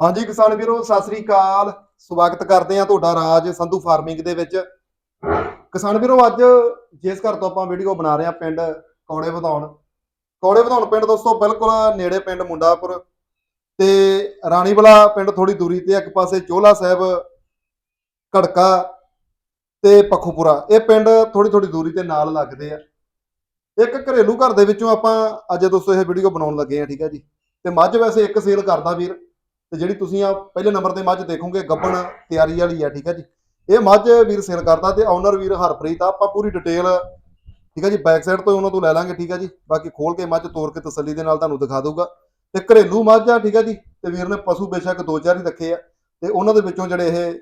ਹਾਂਜੀ ਕਿਸਾਨ ਵੀਰੋ, ਸਤਿ ਸ੍ਰੀ ਅਕਾਲ। ਸਵਾਗਤ ਕਰਦੇ ਆ ਤੁਹਾਡਾ ਰਾਜ ਸੰਧੂ ਫਾਰਮਿੰਗ ਦੇ ਵਿੱਚ। ਕਿਸਾਨ ਵੀਰੋ, ਅੱਜ ਜਿਸ ਘਰ ਤੋਂ ਆਪਾਂ ਵੀਡੀਓ ਬਣਾ ਰਹੇ ਆ ਪਿੰਡ ਕੌੜੇ ਵਧਾਉਣ। ਕੌੜੇ ਵਧਾਉਣ ਪਿੰਡ ਦੋਸਤੋ, ਬਿਲਕੁਲ ਨੇੜੇ ਪਿੰਡ ਮੁੰਡਾਪੁਰ ਤੇ ਰਾਣੀਵਾਲਾ ਪਿੰਡ ਥੋੜੀ ਦੂਰੀ ਤੇ ਇੱਕ ਪਾਸੇ ਚੋਲਾ ਸਾਹਿਬ, ਘੜਕਾ ਤੇ ਪਖੂਪੁਰਾ। ਇਹ ਪਿੰਡ ਥੋੜੀ ਥੋੜੀ ਦੂਰੀ ਤੇ ਨਾਲ ਲੱਗਦੇ ਆ। ਇੱਕ ਘਰੇਲੂ ਘਰ ਦੇ ਵਿੱਚੋਂ ਆਪਾਂ ਅੱਜ ਦੋਸਤੋ ਇਹ ਵੀਡੀਓ ਬਣਾਉਣ ਲੱਗੇ ਆ ਠੀਕ ਹੈ ਜੀ। ਤੇ ਮੱਝ ਵੈਸੇ ਇੱਕ ਸੇਲ ਕਰਦਾ ਵੀਰ। ਤੇ ਜਿਹੜੀ ਤੁਸੀਂ ਆ ਪਹਿਲੇ ਨੰਬਰ ਤੇ ਮੱਝ ਦੇਖੋਗੇ, ਗੱਬਣ ਤਿਆਰੀ ਵਾਲੀ ਆ, ਠੀਕ ਹੈ ਜੀ। ਇਹ ਮੱਝ ਵੀਰ ਸੇਲ ਕਰਦਾ ਤੇ ਓਨਰ ਵੀਰ ਹਰਪ੍ਰੀਤ ਆ, ਆਪਾਂ ਪੂਰੀ ਡਿਟੇਲ ਠੀਕ ਹੈ ਜੀ ਬੈਕ ਸਾਈਡ ਤੋਂ ਉਹਨਾਂ ਤੋਂ ਲੈ ਲਾਂਗੇ, ਠੀਕ ਹੈ ਜੀ। ਬਾਕੀ ਖੋਲ ਕੇ ਮੱਝ ਤੋੜ ਕੇ ਤਸੱਲੀ ਦੇ ਨਾਲ ਤੁਹਾਨੂੰ ਦਿਖਾ ਦਊਗਾ। ਤੇ ਘਰੇਲੂ ਮੱਝ ਆ, ਠੀਕ ਹੈ ਜੀ, ਤੇ ਵੀਰ ਨੇ ਪਸ਼ੂ ਬੇਸ਼ੱਕ ਦੋ ਚਾਰ ਹੀ ਰੱਖੇ ਆ, ਤੇ ਉਹਨਾਂ ਦੇ ਵਿੱਚੋਂ ਜਿਹੜੇ ਇਹ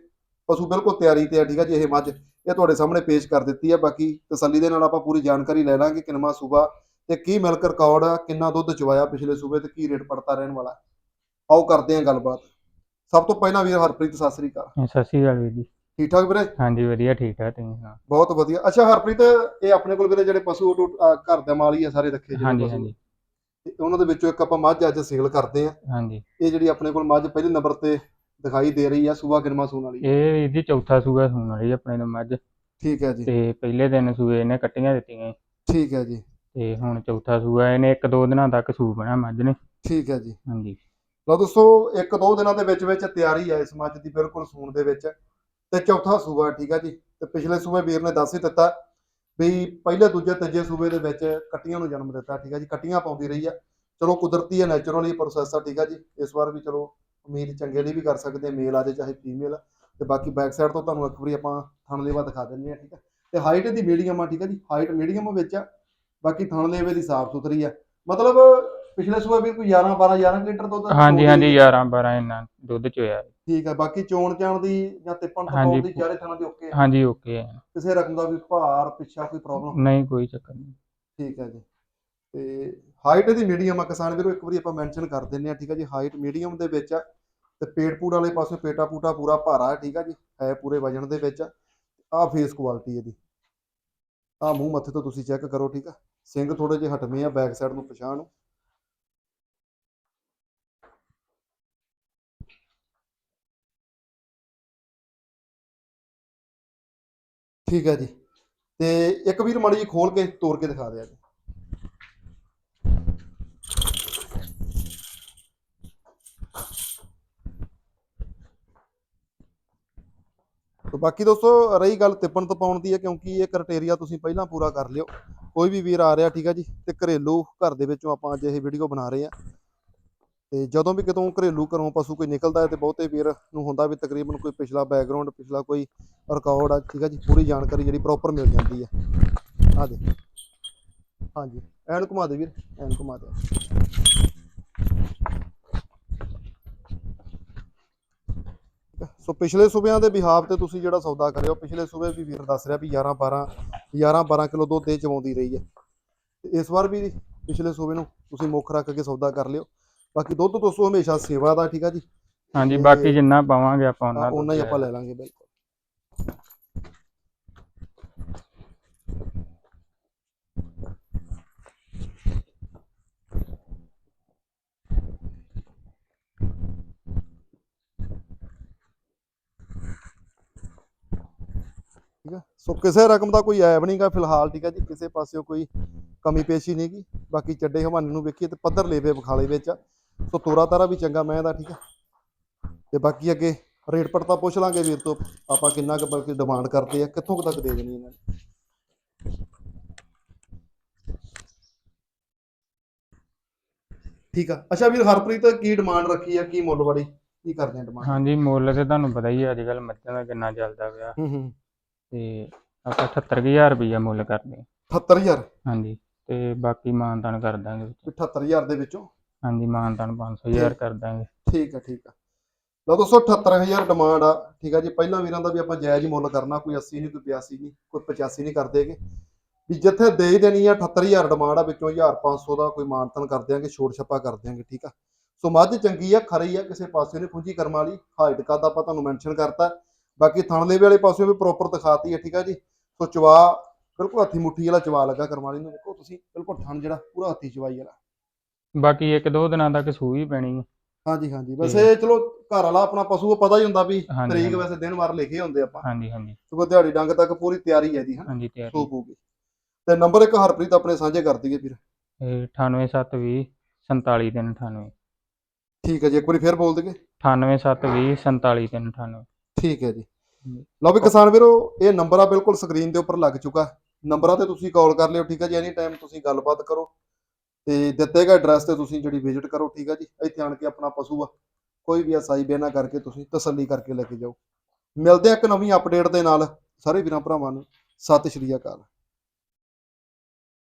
ਪਸ਼ੂ ਬਿਲਕੁਲ ਤਿਆਰੀ ਤੇ ਆ, ਠੀਕ ਹੈ ਜੀ, ਇਹ ਮੱਝ ਇਹ ਤੁਹਾਡੇ ਸਾਹਮਣੇ ਪੇਸ਼ ਕਰ ਦਿੱਤੀ ਆ। ਬਾਕੀ ਤਸੱਲੀ ਦੇ ਨਾਲ ਆਪਾਂ ਪੂਰੀ ਜਾਣਕਾਰੀ ਲੈ ਲਾਂਗੇ ਕਿੰਨਵਾਂ ਸੂਬਾ ਤੇ ਕੀ ਮਿਲਕ ਰਿਕਾਰਡ ਆ, ਕਿੰਨਾ ਦੁੱਧ ਚਵਾਇਆ ਪਿਛਲੇ ਸੂਬੇ ਤੇ ਕੀ ਰੇਟ ਪੜਤਾ ਰਹਿਣ ਵਾਲਾ। ਆਓ ਕਰਦੇ ਆਂ ਗੱਲਬਾਤ। ਸਭ ਤੋਂ ਪਹਿਲਾਂ ਵੀਰ ਹਰਪ੍ਰੀਤ ਸਤਿ ਸ੍ਰੀ ਅਕਾਲ। ਸਤਿ ਸ਼੍ਰੀ ਅਕਾਲ ਵੀਰ ਜੀ। ਠੀਕ ਠਾਕ ਵੀਰੇ? ਹਾਂਜੀ ਵਧੀਆ ਠੀਕ ਠਾਕ ਤੁਸੀਂ ਸੁਣਾਓ? ਬਹੁਤ ਵਧੀਆ। ਅੱਛਾ ਹਰਪ੍ਰੀਤ ਇਹ ਆਪਣੇ ਕੋਲ ਵੀਰੇ ਜਿਹੜੇ ਪਸ਼ੂ ਘਰ ਦੇ ਮਾਲ ਹੀ ਆ ਸਾਰੇ ਰੱਖੇ ਜਿਹੜੇ ਹਾਂਜੀ ਪਸ਼ੂ। ਹਾਂਜੀ। ਤੇ ਉਹਨਾਂ ਦੇ ਵਿੱਚੋਂ ਇੱਕ ਆਪਾਂ ਮੱਝ ਅੱਜ ਸੇਲ ਕਰਦੇ ਆ ਹਾਂਜੀ। ਇਹ ਜਿਹੜੀ ਆਪਣੇ ਕੋਲ ਮੱਝ ਪਹਿਲੇ ਨੰਬਰ ਤੇ ਦਿਖਾਈ ਦੇ ਰਹੀ ਆ ਸੂਆ ਗਿਰਮਾ ਸੂਣ ਵਾਲੀ। ਇਹ ਜੀ ਚੌਥਾ ਸੂਆ ਸੂਣ ਵਾਲੀ ਆਪਣੇ ਤੋਂ ਮੱਝ। ਠੀਕ ਹੈ ਜੀ। ਤੇ ਪਹਿਲੇ ਦਿਨ ਸੂਏ ਇਹਨੇ ਕੱਟੀਆਂ ਦਿੱਤੀਆਂ ਠੀਕ ਹੈ ਜੀ। ਤੇ ਹੁਣ ਚੌਥਾ ਸੂਆ ਇਹਨੇ ਇੱਕ ਦੋ ਦਿਨਾਂ ਤੱਕ ਸੂ ਬਣਾ ਮੱਝ ਨੇ। ਠੀਕ ਹੈ ਜੀ। ਹਾਂਜੀ। ਲਓ ਦੋਸਤੋ, ਇੱਕ ਦੋ ਦਿਨਾਂ ਦੇ ਵਿੱਚ ਵਿੱਚ ਤਿਆਰੀ ਆ ਇਸ ਮੱਝ ਦੀ, ਬਿਲਕੁਲ ਸੂਣ ਦੇ ਵਿੱਚ। ਤੇ ਚੌਥਾ ਸੂਬਾ, ਠੀਕ ਆ ਜੀ? ਤੇ ਪਿਛਲੇ ਸੂਬੇ ਵੀਰ ਨੇ ਦੱਸ ਹੀ ਦਿੱਤਾ ਵੀ ਪਹਿਲੇ, ਦੂਜੇ, ਤੀਜੇ ਸੂਬੇ ਦੇ ਵਿੱਚ ਕੱਟੀਆਂ ਨੂੰ ਜਨਮ ਦਿੱਤਾ, ਠੀਕ ਆ ਜੀ? ਕੱਟੀਆਂ ਪਾਉਂਦੀ ਰਹੀ ਆ। ਚਲੋ, ਕੁਦਰਤੀ ਹੈ ਨੈਚੁਰਲੀ ਪ੍ਰੋਸੈਸ ਆ, ਠੀਕ ਆ ਜੀ? ਇਸ ਵਾਰ ਵੀ ਚਲੋ ਉਮੀਦ ਚੰਗੇ ਲਈ ਵੀ ਕਰ ਸਕਦੇ ਮੇਲ ਆ ਜੇ, ਚਾਹੇ ਫੀਮੇਲ ਤੇ ਬਾਕੀ ਬੈਕ ਸਾਈਡ ਤੋਂ ਤੁਹਾਨੂੰ ਇੱਕ ਵਾਰੀ ਆਪਾਂ ਥਣਲੇਵਾ ਦਿਖਾ ਦਿੰਦੇ ਆ, ਠੀਕ ਆ? ਤੇ ਹਾਈਟ ਦੀ ਮੀਡੀਅਮ ਆ, ਠੀਕ ਆ ਜੀ? ਹਾਈਟ ਮੀਡੀਅਮ ਵਿੱਚ ਆ। ਬਾਕੀ ਥਣਲੇਵੇ ਦੀ ਸਾਫ਼ ਸੁਥਰੀ ਆ। ਮਤਲਬ ਪਿਛਲੇ ਸੂਬੇ ਵੀ ਕੋਈ 11 12 11 ਲੀਟਰ ਦੁੱਧ ਹਾਂਜੀ ਹਾਂਜੀ ਦੀ- 11 12 ਇੰਨਾ ਦੁੱਧ ਚੋਇਆ ਠੀਕ ਹੈ ਬਾਕੀ ਚੋਣ ਚਾਣ ਦੀ ਜਾਂ ਤਿੱਪਣ। ਤਪਾਉਣ ਦੀ ਚਾਰੇ ਥਾਂ ਦੇ ਓਕੇ। ਹਾਂਜੀ ਓਕੇ ਹੈ ਕਿਸੇ ਰਕਮ ਦਾ ਵੀ ਭਾਰ ਪਿੱਛਾ ਕੋਈ ਪ੍ਰੋਬਲਮ ਨਹੀਂ ਕੋਈ ਚੱਕਰ ਨਹੀਂ। ਠੀਕ ਹੈ ਜੀ। ਤੇ ਹਾਈਟ ਦੀ ਮੀਡੀਅਮ ਆ ਕਿਸਾਨ ਵੀਰੋ ਇੱਕ ਵਾਰੀ ਆਪਾਂ ਮੈਂਸ਼ਨ ਕਰ ਦਿੰਨੇ ਆ ਠੀਕ ਹੈ ਜੀ। ਹਾਈਟ ਮੀਡੀਅਮ ਦੇ ਵਿੱਚ ਆ ਤੇ ਪੇਟ ਪੂੜ ਵਾਲੇ ਪਾਸੇ ਪੇਟਾ ਪੂਟਾ ਪੂਰਾ ਭਾਰਾ ਹੈ ਠੀਕ ਹੈ ਜੀ। ਹੈ ਪੂਰੇ ਵਜਨ ਦੇ ਵਿੱਚ ਆ। ਫੇਸ ਕੁਆਲਿਟੀ ਇਹਦੀ। ਆ ਮੂੰਹ ਮੱਥੇ ਤੋਂ ਤੁਸੀਂ ਚੈੱਕ ਕਰੋ ਠੀਕ ਆ ਸਿੰਘ ਥੋੜੇ ਜਿਹੇ ਹਟਵੇਂ ਆ ਬੈਕ ਸਾਈਡ ਨੂੰ ਪਛਾਣ। ਠੀਕ ਹੈ ਜੀ। ਤੇ ਇੱਕ ਵੀਰ ਮਾੜੀ ਜੀ ਖੋਲ ਕੇ ਤੋੜ ਕੇ ਦਿਖਾ ਦਿਆ ਜੀ। ਤੇ ਬਾਕੀ ਦੋਸਤੋ, ਰਹੀ ਗੱਲ ਤਿੱਪਣ ਤਪਾਉਣ ਦੀ ਹੈ, ਕਿਉਂਕਿ ਇਹ ਕ੍ਰਾਈਟੇਰੀਆ ਤੁਸੀਂ ਪਹਿਲਾਂ ਪੂਰਾ ਕਰ ਲਿਓ। ਕੋਈ ਵੀ ਵੀਰ ਆ ਰਿਹਾ, ਠੀਕ ਹੈ ਜੀ, ਤੇ ਘਰੇਲੂ ਘਰ ਦੇ ਵਿੱਚੋਂ ਆਪਾਂ ਅੱਜ ਇਹ ਵੀਡੀਓ ਬਣਾ ਰਹੇ ਆ ਤੇ ਜਦੋਂ ਵੀ ਕਿਤੋਂ ਘਰੇਲੂ ਘਰੋਂ ਪਸ਼ੂ ਕੋਈ ਨਿਕਲਦਾ ਹੈ ਤੇ ਬਹੁਤੇ ਵੀਰ ਨੂੰ ਹੁੰਦਾ ਵੀ ਤਕਰੀਬਨ ਕੋਈ ਪਿਛਲਾ ਬੈਕਗ੍ਰਾਉਂਡ ਪਿਛਲਾ ਕੋਈ ਰਿਕਾਰਡ ਆ, ਠੀਕ ਆ ਜੀ, ਪੂਰੀ ਜਾਣਕਾਰੀ ਜਿਹੜੀ ਪ੍ਰੋਪਰ ਮਿਲ ਜਾਂਦੀ ਹੈ ਆ ਦੇ ਹਾਂਜੀ, ਐਨ ਘੁਮਾ ਦੇ ਵੀਰ, ਐਨ ਘੁਮਾ ਦੇ। ਸੋ ਪਿਛਲੇ ਸੂਬਿਆਂ ਦੇ ਬਿਹਾਫ ਤੇ ਤੁਸੀਂ ਜਿਹੜਾ ਸੌਦਾ ਕਰਿਓ, ਪਿਛਲੇ ਸੂਬੇ ਵੀ ਵੀਰ ਦੱਸ ਰਿਹਾ ਵੀ 11 12 11 12 ਕਿਲੋ ਦੁੱਧ ਦੇ ਚਵਾਉਂਦੀ ਰਹੀ ਹੈ। ਤੇ ਇਸ ਵਾਰ ਵੀ ਪਿਛਲੇ ਸੂਬੇ ਨੂੰ ਤੁਸੀਂ ਮੁੱਖ ਰੱਖ ਕੇ ਸੌਦਾ ਕਰ ਲਿਓ। ਬਾਕੀ ਦੁੱਧ ਦੋਸਤੋ ਹਮੇਸ਼ਾ ਸੇਵਾ ਦਾ ਠੀਕ ਆ ਜੀ? ਹਾਂਜੀ ਤੇ- ਬਾਕੀ ਜਿੰਨਾ ਪਾਵਾਂਗੇ ਆਪਾਂ ਉਹਨਾਂ ਉਹਨਾਂ ਹੀ ਆਪਾਂ ਲੈ ਲਾਂਗੇ ਬਿਲਕੁਲ। ਠੀਕ ਸੋ ਕਿਸੇ ਰਕਮ ਦਾ ਕੋਈ ਐਬ ਨਹੀਂਗਾ ਫਿਲਹਾਲ ਠੀਕ ਹੈ ਜੀ? ਕਿਸੇ ਪਾਸਿਓਂ ਕੋਈ ਕਮੀ ਪੇਸ਼ੀ ਨਹੀਂਗੀ ਬਾਕੀ ਚੱਡੇ ਹਵਾਨੇ ਨੂੰ ਵੇਖੀਏ ਤੇ ਪੱਧਰ ਲੇਵੇ ਬਖਾਲੇ ਵਿੱਚ। ਸੋ ਤੋਰਾ ਤਾਰਾ ਵੀ ਚੰਗਾ ਮੈਂ ਦਾ ਠੀਕ ਹੈ ਤੇ ਬਾਕੀ ਅੱਗੇ ਰੇਟ ਪੜਤਾ ਪੁੱਛ ਲਾਂਗੇ ਵੀਰ ਤੋਂ ਆਪਾਂ ਕਿੰਨਾ ਕੁ ਬਲਕਿ ਡਿਮਾਂਡ ਕਰਦੇ ਆ ਕਿੱਥੋਂ ਕੁ ਤੱਕ ਦੇ ਦੇਣੀ ਇਹਨਾਂ ਨੇ। ਠੀਕ ਆ। ਅੱਛਾ ਵੀਰ ਹਰਪ੍ਰੀਤ ਕੀ ਡਿਮਾਂਡ ਰੱਖੀ ਆ ਕੀ ਮੁੱਲ ਵਾਲੀ ਕੀ ਕਰਦੇ ਆ ਡਿਮਾਂਡ ਹਾਂਜੀ ਮੁੱਲ ਤੇ ਤੁਹਾਨੂੰ ਪਤਾ ਹੀ ਹੈ ਅੱਜ ਕੱਲ ਮੱਝਾਂ ਦਾ ਕਿੰਨਾ ਚੱਲਦਾ ਪਿਆ। ਹੂੰ ਹੂੰ। ਤੇ ਆਪਾਂ 78000 ਰੁਪਈਆ ਮੁੱਲ ਕਰਦੇ। ਹਾਂ। 78000 ਹਾਂਜੀ ਤੇ ਬਾਕੀ ਮਾਨਤਾਨ ਕਰ ਦਾਂਗੇ। ਵਿੱਚ। 78000 ਦੇ ਵਿੱਚੋਂ? ਹਾਂਜੀ ਮਾਨਤਾਨ 500000 ਕਰ ਦਾਂਗੇ। ਠੀਕ ਆ ਠੀਕ ਆ। ਲਓ ਦੋਸਤੋ 78000 ਡਿਮਾਂਡ ਆ। ਠੀਕ ਆ ਜੀ, ਪਹਿਲਾਂ ਵੀਰਾਂ ਦਾ ਵੀ ਆਪਾਂ ਜਾਇਜ਼ ਮੁੱਲ ਕਰਨਾ, ਕੋਈ 80 ਨਹੀਂ, ਕੋਈ 82 ਨਹੀਂ, ਕੋਈ 85 ਨਹੀਂ ਕਰਦੇਗੇ ਵੀ ਜਿੱਥੇ ਦੇ ਹੀ ਦੇਣੀ ਆ 78000 ਡਿਮਾਂਡ ਆ, ਵਿੱਚੋਂ 1500 ਦਾ ਕੋਈ ਮਾਨਤਨ ਕਰ ਦਿਆਂਗੇ, ਛੋਟ ਛੱਪਾ ਕਰ ਦਿਆਂਗੇ, ਠੀਕ ਆ। ਸੋ ਮੱਝ ਚੰਗੀ ਆ, ਖਰੀ ਆ, ਕਿਸੇ ਪਾਸੇ ਨੇ ਪੁੰਜੀ ਕਰਮ ਵਾਲੀ। ਹਾਈਟ ਦਾ ਆਪਾਂ ਤੁਹਾਨੂੰ ਮੈਂਸ਼ਨ ਕਰਤਾ। ਬਾਕੀ ਥਣ ਲੇਵੇ ਵਾਲੇ ਪਾਸੇ ਵੀ ਪ੍ਰੋਪਰ ਦਿਖਾਤੀ ਹੈ ਠੀਕ ਆ ਜੀ। ਸੋ ਚਵਾ, ਬਿਲਕੁਲ ਹੱਥੀ ਮੁੱਠੀ ਵਾਲਾ ਚਵਾ ਲੱਗਾ ਕਰਮ ਵਾਲੀ ਨੂੰ। ਦੇਖੋ ਤੁਸੀਂ, ਬਿਲਕੁਲ ਥਣ ਜਿਹੜਾ, ਪੂਰਾ ਹੱਥੀ ਚਵਾਈ ਵਾਲਾ। ਬਾਕੀ ਇੱਕ ਦੋ ਦਿਨਾਂ ਤੱਕ ਸੂ ਹੀ ਪੈਣੀ ਹੈ ਹਾਂਜੀ ਹਾਂਜੀ। ਵੈਸੇ ਚਲੋ ਘਰ ਵਾਲਾ ਆਪਣਾ ਪਸ਼ੂ ਆ, ਪਤਾ ਹੀ ਹੁੰਦਾ ਵੀ ਹਾਂਜੀ, ਤਰੀਕ ਹਾਂਜੀ। ਵੈਸੇ ਦਿਨ ਵਾਰ ਲਿਖੇ ਹੁੰਦੇ ਆਪਾਂ। ਹਾਂਜੀ ਹਾਂਜੀ। ਕਿਉਂਕਿ ਦਿਹਾੜੀ ਡੰਗ ਤੱਕ ਪੂਰੀ ਤਿਆਰੀ ਹੈ ਜੀ ਹਾਂ ਹਾਂਜੀ ਤਿਆਰੀ। ਸੋ ਪਊਗੀ ਤੇ ਨੰਬਰ ਇੱਕ ਹਰਪ੍ਰੀਤ ਆਪਣੇ ਸਾਂਝੇ ਕਰ ਦਈਏ ਵੀਰ ਇਹ 98720 47398 ਠੀਕ ਹੈ ਜੀ ਇੱਕ ਵਾਰੀ ਫੇਰ ਬੋਲ ਦਈਏ। 98720 47398 ਠੀਕ ਹੈ ਜੀ। ਲਓ ਵੀ ਕਿਸਾਨ ਵੀਰੋ ਇਹ ਨੰਬਰ ਆ ਬਿਲਕੁਲ ਸਕਰੀਨ ਦੇ ਉੱਪਰ ਲੱਗ ਚੁੱਕਾ। ਨੰਬਰਾਂ ਤੇ ਤੁਸੀਂ ਕਾਲ ਕਰ ਲਿਓ ਠੀਕ ਹੈ ਜੀ? ਐਨੀ ਟਾਈਮ ਤੁਸੀਂ ਗੱਲਬਾਤ ਕਰੋ। ਤੇ ਦਿੱਤੇ ਗਏ ਐਡਰੈਸ ਤੇ ਤੁਸੀਂ ਜਿਹੜੀ ਵਿਜ਼ਿਟ ਕਰੋ, ਠੀਕ ਆ ਜੀ? ਇੱਥੇ ਆਣ ਕੇ ਆਪਣਾ ਪਸ਼ੂ ਆ। ਕੋਈ ਵੀ ਅਸਾਈ ਬੇਨਾ ਕਰਕੇ ਤੁਸੀਂ ਤਸੱਲੀ ਕਰਕੇ ਲੈ ਕੇ ਜਾਓ। ਮਿਲਦੇ ਆ ਇੱਕ ਨਵੀਂ ਅਪਡੇਟ ਦੇ ਨਾਲ। ਸਾਰੇ ਵੀਰਾਂ ਭਰਾਵਾਂ ਨੂੰ ਸਤਿ ਸ਼੍ਰੀ ਅਕਾਲ।